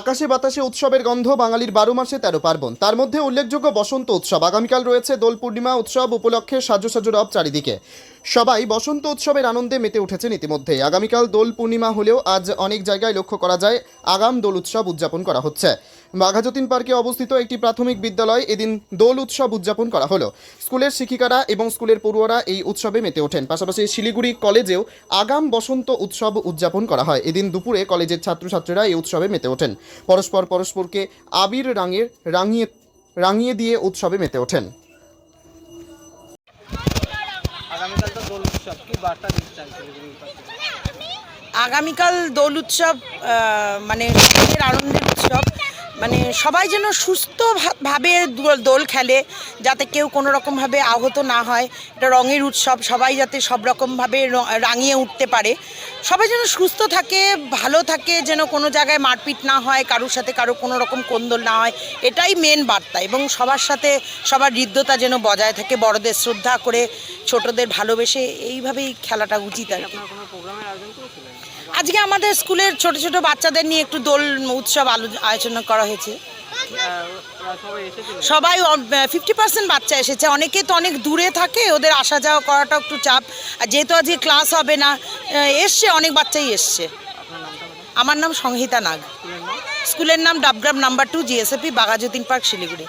আকাশে বাতাসে উৎসবের গন্ধ বাঙালির বারো মাসে তেরো পার্বণ। তার মধ্যে উল্লেখযোগ্য বসন্ত উৎসব। আগামীকাল রয়েছে দোল পূর্ণিমা উৎসব উপলক্ষে সাজু সাজু রব চারিদিকে। সবাই বসন্ত উৎসবের আনন্দে মেতে উঠেছেন ইতিমধ্যেই। আগামীকাল দোল পূর্ণিমা হলেও আজ অনেক জায়গায় লক্ষ্য করা যায়, আগাম দোল উৎসব উদযাপন করা হচ্ছে। বাঘাযতীন পার্কে অবস্থিত একটি প্রাথমিক বিদ্যালয় এদিন দোল উৎসব উদযাপন করা হলো। স্কুলের শিক্ষিকারা এবং স্কুলের পড়ুয়ারা এই উৎসবে মেতে ওঠেন। পাশাপাশি শিলিগুড়ি কলেজেও আগাম বসন্ত উৎসব উদযাপন করা হয়। এদিন দুপুরে কলেজের ছাত্রছাত্রীরা এই উৎসবে মেতে ওঠেন। পরস্পর পরস্পরকে আবির রাঙের রাঙিয়ে রাঙিয়ে দিয়ে উৎসবে মেতে ওঠেন। আগামীকাল দোল উৎসব মানে আনন্দের উৎসব। মানে সবাই যেন সুস্থ ভা- ভাবে দোল- খেলে, যাতে কেউ কোনো রকমভাবে আহত না হয়। এটা রঙের উৎসব, সবাই যাতে সব রকমভাবে রাঙিয়ে উঠতে পারে। সবাই যেন সুস্থ থাকে, ভালো থাকে, যেন কোনো জায়গায় মারপিট না হয়, কারোর সাথে কারও কোনো রকম কোন্দল না হয়, এটাই মেন বার্তা। এবং সবার সাথে সবার হৃদ্যতা যেন বজায় থাকে, বড়দের শ্রদ্ধা করে, ছোটদের ভালোবেসে, এইভাবেই খেলাটা উচিত আর কি। আজকে আমাদের স্কুলের ছোট ছোট বাচ্চাদের নিয়ে একটু দোল উৎসব আলো- আয়োজন করা হয়েছে সবাই ফিফটি পার্সেন্ট বাচ্চা এসেছে। অনেকে তো অনেক দূরে থাকে ওদের আসা যাওয়া করাটা একটু চাপ। আর যেহেতু আজকে ক্লাস হবে না এসছে অনেক বাচ্চাই এসছে। আমার নাম সংহিতা নাগ। স্কুলের নাম? স্কুলের নাম Dabgram number two GSAP Baghajatin park Siliguri.